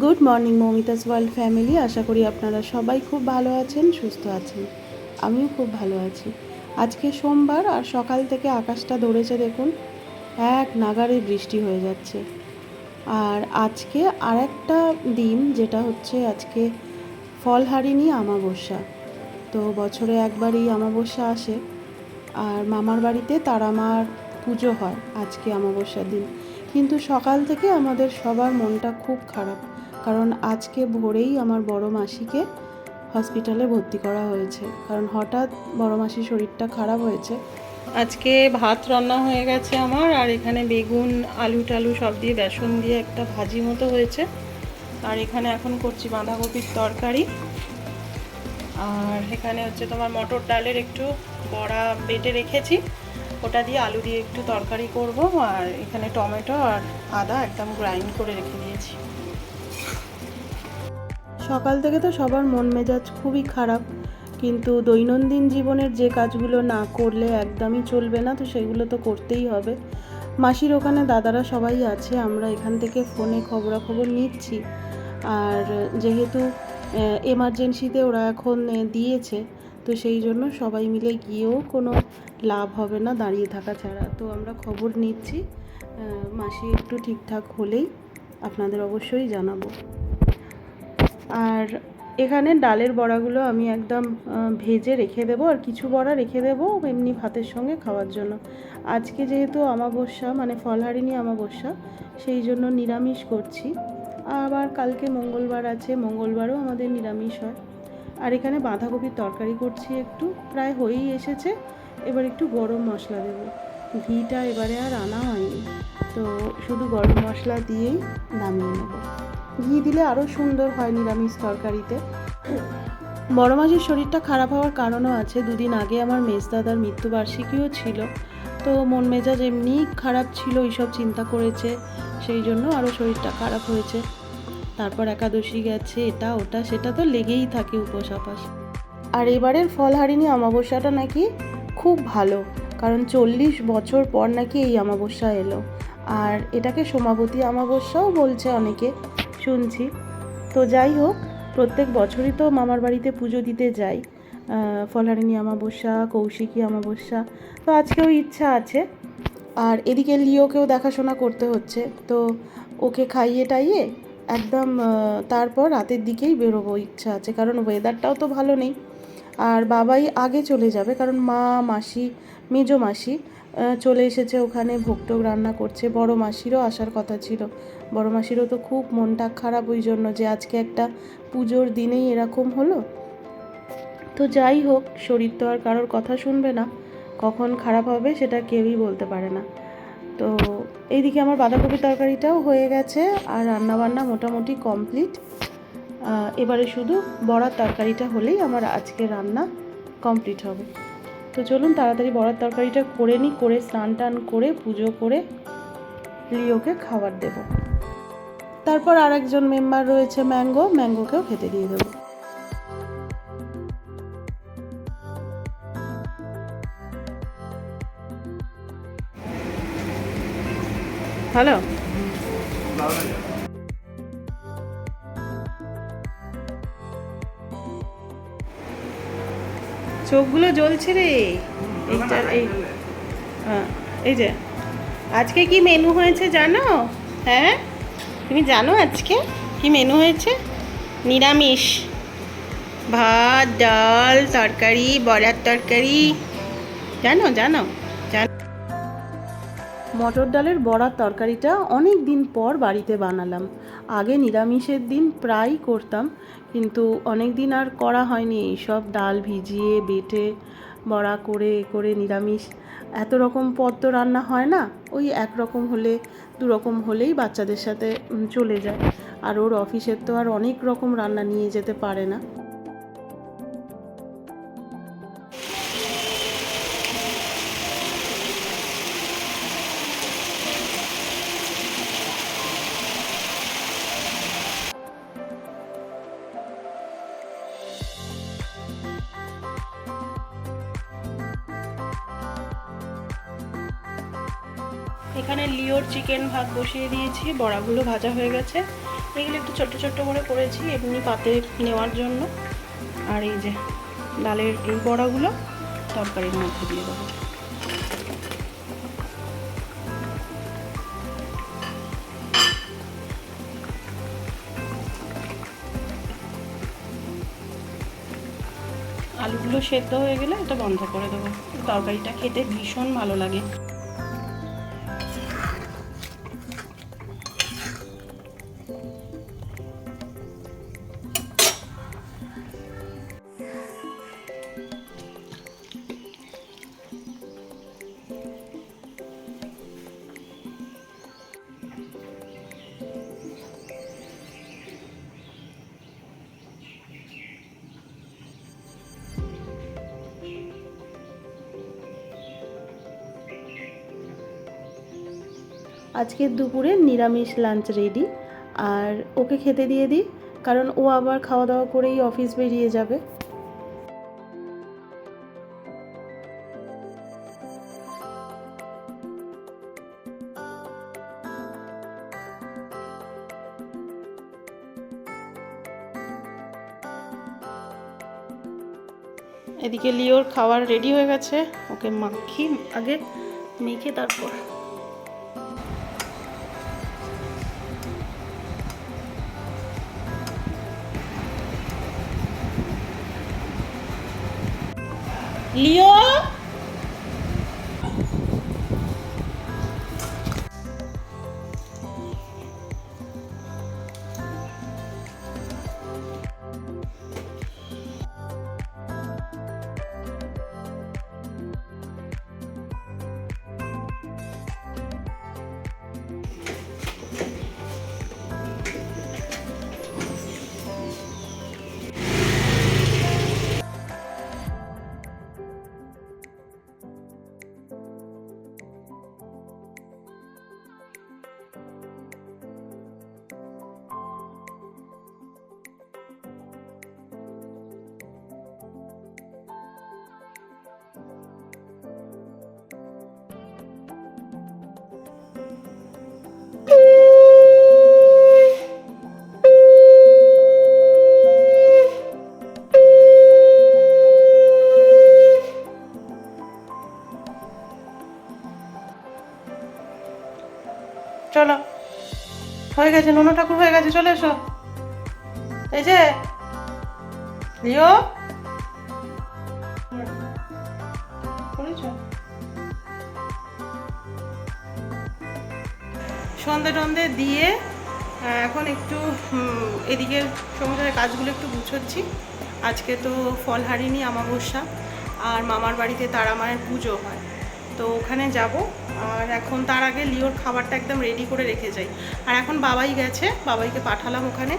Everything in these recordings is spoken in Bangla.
Good morning Mamita's world family আশা করি আপনারা সবাই খুব ভালো আছেন, সুস্থ আছেন। আমিও খুব ভালো আছি। আজকে সোমবার আর সকাল থেকে আকাশটা ধরেছে দেখুন, এক নাগারে বৃষ্টি হয়ে যাচ্ছে। আর আজকে আরেকটা দিন, যেটা হচ্ছে আজকে ফলহারিণী আমাবস্যা তো বছরে একবারই আমাবস্যা আসে। আর মামার বাড়িতে তারামার পুজো হয় আজকে আমাবস্যার দিন। কিন্তু সকাল থেকে আমাদের সবার মনটা খুব খারাপ। কারণ আজকে ভোরেই আমার বড় মাসিকে হসপিটালে ভর্তি করা হয়েছে। কারণ হঠাৎ বড় মাসির শরীরটা খারাপ হয়েছে। আজকে ভাত রান্না হয়ে গেছে আমার, আর এখানে বেগুন, আলু টালু সব দিয়ে বেসন দিয়ে একটা ভাজি মতো হয়েছে। আর এখানে এখন করছি বাঁধাকপির তরকারি। আর এখানে হচ্ছে তোমার মটর ডালের একটু বড়া বেটে রেখেছি। ওটা দিয়ে আলু দিয়ে একটু তরকারি করব। আর এখানে টমেটো আর আদা একদম গ্রাইন্ড করে রেখে দিয়েছি। সকাল থেকে তো সবার মন মেজাজ খুবই খারাপ, কিন্তু দৈনন্দিন জীবনের যে কাজগুলো না করলে একদমই চলবে না, তো সেগুলো তো করতেই হবে। মাসির ওখানে দাদারা সবাই আছে, আমরা এখান থেকে ফোনে খবরাখবর নিচ্ছি। আর যেহেতু এমার্জেন্সিতে ওরা এখন দিয়েছে, তো সেই জন্য সবাই মিলে গিয়েও কোনো লাভ হবে না দাঁড়িয়ে থাকা ছাড়া। তো আমরা খবর নিচ্ছি মাসি একটু ঠিকঠাক হলেই আপনাদের অবশ্যই জানাব। আর এখানে ডালের বড়াগুলো আমি একদম ভেজে রেখে দেবো আর কিছু বড়া রেখে দেবো এমনি ভাতের সঙ্গে খাওয়ার জন্য। আজকে যেহেতু অমাবস্যা মানে ফলহারিণী অমাবস্যা, সেই জন্য নিরামিষ করছি। আবার কালকে মঙ্গলবার আছে, মঙ্গলবারও আমাদের নিরামিষ হয়। আর এখানে বাঁধাকপির তরকারি করছি একটু, প্রায় হয়েই এসেছে। এবার একটু গরম মশলা দেবো। ঘিটা এবারে আর আনা হয়নি। তো শুধু গরম মশলা দিয়েই নামিয়ে নেব। ঘি দিলে আরও সুন্দর হয় নিরামিষ তরকারিতে। বড় মাঝির শরীরটা খারাপ হওয়ার কারণও আছে। দুদিন আগে আমার মেজদাদার মৃত্যুবার্ষিকীও ছিল। তো মন মেজাজ এমনি খারাপ ছিল, এইসব চিন্তা করেছে। সেই জন্য আরও শরীরটা খারাপ হয়েছে। তারপর একাদশী গেছে, এটা ওটা, সেটা তো লেগেই থাকে উপোস আপাস। আর এবারের ফলহারিণী অমাবস্যাটা নাকি খুব ভালো, কারণ চল্লিশ বছর পর নাকি এই অমাবস্যা এলো। আর এটাকে সোমাবতী অমাবস্যাও বলছে অনেকে। শুনছি। তো যাই হোক প্রত্যেক বছরই তো মামার বাড়িতে পুজো দিতে যাই। আহ, ফলহারিণী অমাবস্যা কৌশিকী অমাবস্যা। তো আজকেও ইচ্ছা আছে। আর এদিকে লিওকেও দেখাশোনা করতে হচ্ছে। তো ওকে খাইয়ে টাইয়ে একদম তারপর রাতের দিকেই বেরোবো ইচ্ছা আছে। কারণ ওয়েদারটাও তো ভালো নেই। আর বাবাই আগে চলে যাবে। কারণ মা মাসি মেজো মাসি চলে এসেছে ওখানে ভোগটোগ রান্না করছে। বড় মাসিরও আসার কথা ছিল। বড় মাসিরও তো খুব মনটা খারাপ ওই জন্য যে আজকে একটা পুজোর দিনেই এরকম হলো। তো যাই হোক, শরীর তো আর কারোর কথা শুনবে না। কখন খারাপ হবে সেটা কেউই বলতে পারে না। তো এইদিকে আমার বাঁধাকপি তরকারিটাও হয়ে গেছে আর রান্নাবান্না মোটামুটি কমপ্লিট। এবারে শুধু বড়ার তরকারিটা হলেই আমার আজকে রান্না কমপ্লিট হবে। তো চলুন তাড়াতাড়ি বড়ার তরকারিটা করে নিই, করে স্নান টান করে, পুজো করে লিওকে খাবার দেব। তারপর আর একজন মেম্বার রয়েছে ম্যাঙ্গো, ম্যাঙ্গোকেও খেতে দিয়ে দেবো। হ্যালো? চোখগুলো জ্বলছে রে। এই হ্যাঁ, এই যে। আজকে কি মেনু হয়েছে জানো? হ্যাঁ? তুমি জানো আজকে কি মেনু হয়েছে? নিরামিষ। ভাত ডাল তরকারি বড়ার তরকারি। জানো জানো? মটর ডালের বড়ার তরকারিটা অনেক দিন পর বাড়িতে বানালাম। আগে নিরামিষের দিন প্রায়ই করতাম, কিন্তু অনেক দিন আর করা হয়নি। এইসব ডাল ভিজিয়ে, বেটে, বড়া করে করে নিরামিষ। এত রকম পদ তো রান্না হয় না? ওই এক রকম হলে, দু রকম হলেই বাচ্চাদের সাথে চলে যায়। আর ওর অফিসের তো আর অনেক রকম রান্না নিয়ে যেতে পারে না। লিওর চিকেন ভাত বসিয়ে দিয়েছি, বড়াগুলো ভাজা হয়ে গেছে। এগুলো একটু ছোট্ট ছোট্ট করে করেছি এমনি পাতে নেওয়ার জন্য। আর এই যে ডালের এই বড়াগুলো তরকারির মধ্যে দিয়ে দেবো। আলুগুলো সেদ্ধ হয়ে গেলে এটা বন্ধ করে দেবো। তরকারিটা খেতে ভীষণ ভালো লাগে। আজকের দুপুরে নিরামিষ লাঞ্চ রেডি আর ওকে খেতে দিয়ে দিই, কারণ ও আবার খাওয়া দাওয়া করেই অফিস বেরিয়ে যাবে। এদিকে লিওর খাবার রেডি হয়ে গেছে, ওকে মাখি আগে মেখে তারপর লিও চলো। হয়ে গেছে, নোনো ঠাকুর হয়ে গেছে, চলে এসো। এই যে, লিও। সন্ধে টন্ধে দিয়ে এখন একটু এদিকে সংসারের কাজগুলো একটু গুছোচ্ছি। আজকে তো ফল হারিনি, আমাবস্যা। আর মামার বাড়িতে তারা মায়ের পুজো হয়। তো ওখানে যাব। আর এখন তার আগে লিওর খাবারটা একদম রেডি করে রেখে যাই। আর এখন বাবাই গেছে বাবাইকে পাঠালাম ওখানে।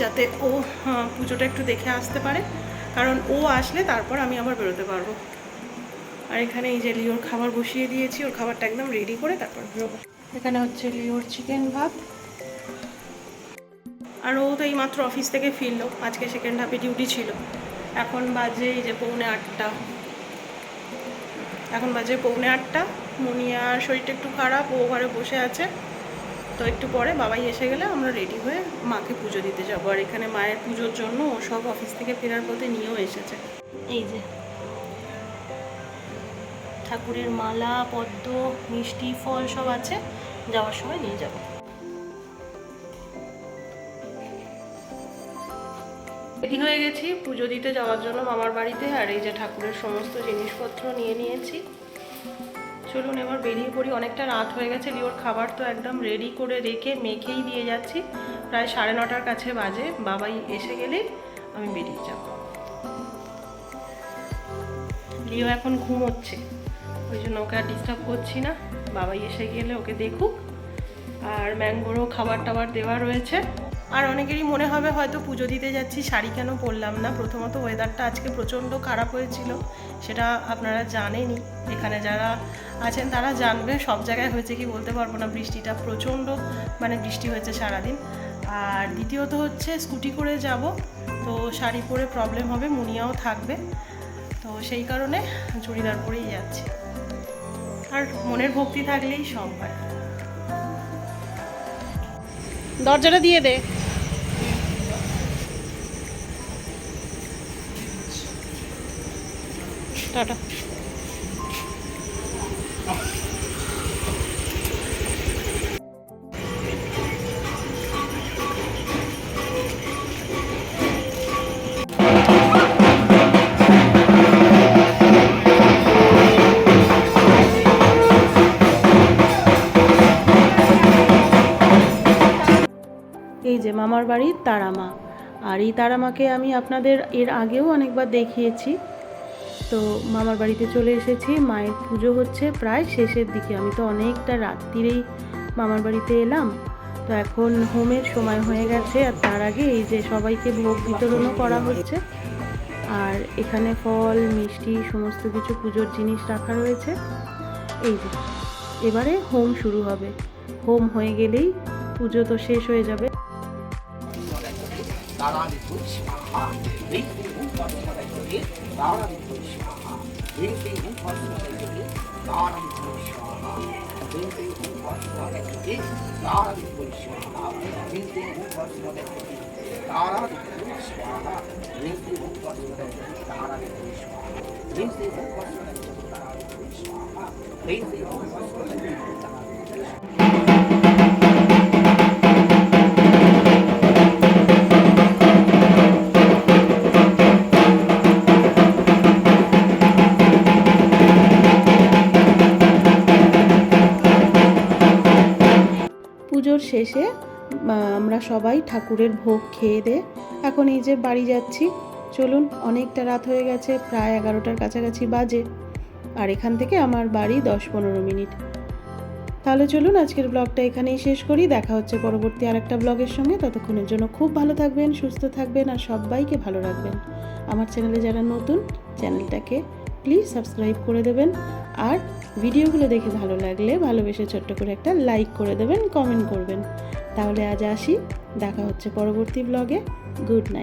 যাতে ও আহ, পুজোটা একটু দেখে আসতে পারে। কারণ ও আসলে তারপর আমি আবার বেরোতে পারব। আর এখানে এই যে লিওর খাবার বসিয়ে দিয়েছি ওর খাবারটা একদম রেডি করে তারপর বেরোবো। এখানে হচ্ছে লিওর চিকেন ভাত। আর ও তো এইমাত্র অফিস থেকে ফিরলো। আজকে সেকেন্ড হাফে ডিউটি ছিল। এখন বাজে এই যে পৌনে আটটা। এখন বাজে পৌনে আটটা। মুনিয়ার শরীরটা একটু খারাপ, ও ঘরে বসে আছে। তো একটু পরে বাবাই এসে গেলে আমরা রেডি হয়ে মাকে পুজো দিতে যাব। আর এখানে মায়ের পুজোর জন্য ও সব অফিস থেকে ফেরার পথে নিয়েও এসেছে। এই যে। ঠাকুরের মালা, পদ্ম, মিষ্টি, ফল সব আছে। যাওয়ার সময় নিয়ে যাব। রেডি হয়ে গেছি, পুজো দিতে যাওয়ার জন্য মামার বাড়িতে আর এই যে ঠাকুরের সমস্ত জিনিসপত্র নিয়ে নিয়েছি। চলুন এবার বেরিয়ে পড়ি, অনেকটা রাত হয়ে গেছে, লিওর খাবার তো একদম রেডি করে রেখে মেখেই দিয়ে যাচ্ছি। প্রায় সাড়ে নটার কাছে বাজে, বাবাই এসে গেলেই আমি বেরিয়ে যাব। লিও এখন ঘুমোচ্ছে, ওই জন্য ওকে আর ডিস্টার্ব করছি না। বাবাই এসে গেলে ওকে দেখুক। আর ম্যাঙ্গোরও খাবার টাবার দেওয়া রয়েছে। আর অনেকেরই মনে হবে হয়তো পুজো দিতে যাচ্ছি, শাড়ি কেন পরলাম না? প্রথমত ওয়েদারটা আজকে প্রচণ্ড খারাপ হয়েছিল, সেটা আপনারা জানেনই। এখানে যারা আছেন তারা জানবে, সব জায়গায় হয়েছে কি বলতে পারব না, বৃষ্টিটা প্রচণ্ড মানে বৃষ্টি হয়েছে সারাদিন। আর দ্বিতীয়ত হচ্ছে স্কুটি করে যাব, তো শাড়ি পরে প্রবলেম হবে, মুনিয়াও থাকবে, তো সেই কারণে চুড়িদার পরেই যাচ্ছি। আর মনের ভক্তি থাকলেই সব হয়। দরজাটা দিয়ে দে। টাটা। এই যে মামার বাড়ির তারামা। আর এই তারামাকে আমি আপনাদের এর আগেও অনেকবার দেখিয়েছি। তো মামার বাড়িতে চলে এসেছি, মায়ের পুজো হচ্ছে প্রায় শেষের দিকে। আমি তো অনেকটা রাত্রিরেই মামার বাড়িতে এলাম। তো এখন হোমের সময় হয়ে গেছে আর তার আগে এই যে সবাইকে ভোগ বিতরণও করা হচ্ছে। আর এখানে ফল, মিষ্টি, সমস্ত কিছু পুজোর জিনিস রাখা রয়েছে। এই যে, এবারে হোম শুরু হবে। হোম হয়ে গেলেই পুজো তো শেষ হয়ে যাবে। তারাদিপুর স্বাহা হ্রিং শ্রী হুম পদ্মপদে তারাদিপুর স্বাহা হ্রিং শ্রী হুম পদ্মপদে তারাদিপুর স্বাহা হ্রিং শ্রী হুম পদ্মপদে তারাদিপুর স্বাহা হ্রিং শ্রী হুম পদ্মপদে তারাদিপুর স্বাহা হ্রিং শ্রী হুম পদ্মপদে তারাদিপুর স্বাহা হ্রিং শ্রী হুম শেষে আমরা সবাই ঠাকুরের ভোগ খেয়ে দে। এখন এই যে বাড়ি যাচ্ছি, চলুন অনেকটা রাত হয়ে গেছে, প্রায় এগারোটার কাছাকাছি বাজে। আর এখান থেকে আমার বাড়ি দশ পনেরো মিনিট। তাহলে চলুন আজকের ব্লগটা এখানেই শেষ করি। দেখা হচ্ছে পরবর্তী আরেকটা ব্লগের সঙ্গে। ততক্ষণের জন্য খুব ভালো থাকবেন, সুস্থ থাকবেন আর সবাইকে ভালো রাখবেন। আমার চ্যানেলে যারা নতুন, চ্যানেলটাকে প্লিজ সাবস্ক্রাইব করে দেবেন। আর ভিডিওগুলো দেখে ভালো লাগলে ভালোবেসে ছোট্ট করে একটা লাইক করে দেবেন কমেন্ট করবেন। তাহলে আজ আসি, দেখা হচ্ছে পরবর্তী ব্লগে গুড নাইট